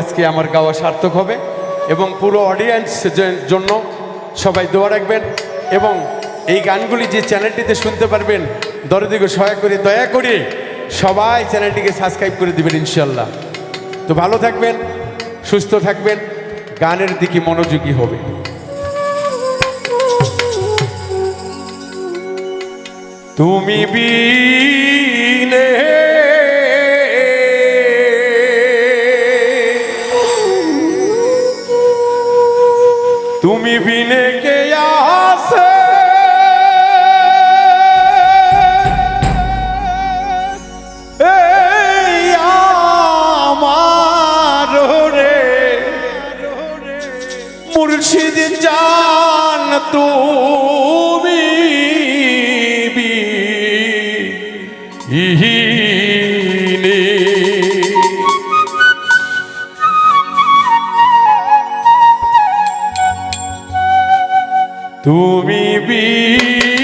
আজকে আমার গাওয়া সার্থক হবে এবং পুরো অডিয়েন্সের জন্য সবাই দোয়া রাখবেন এবং এই গানগুলি যে চ্যানেলটিতে শুনতে পারবেন দরদিকে সহায় করে, দয়া করে সবাই চ্যানেলটিকে সাবস্ক্রাইব করে দেবেন ইনশাল্লাহ তো ভালো থাকবেন, সুস্থ থাকবেন, গানের দিকে মনোযোগী হবে তুমি বিনে জান তুমি বিহীনে। তুমি বিনে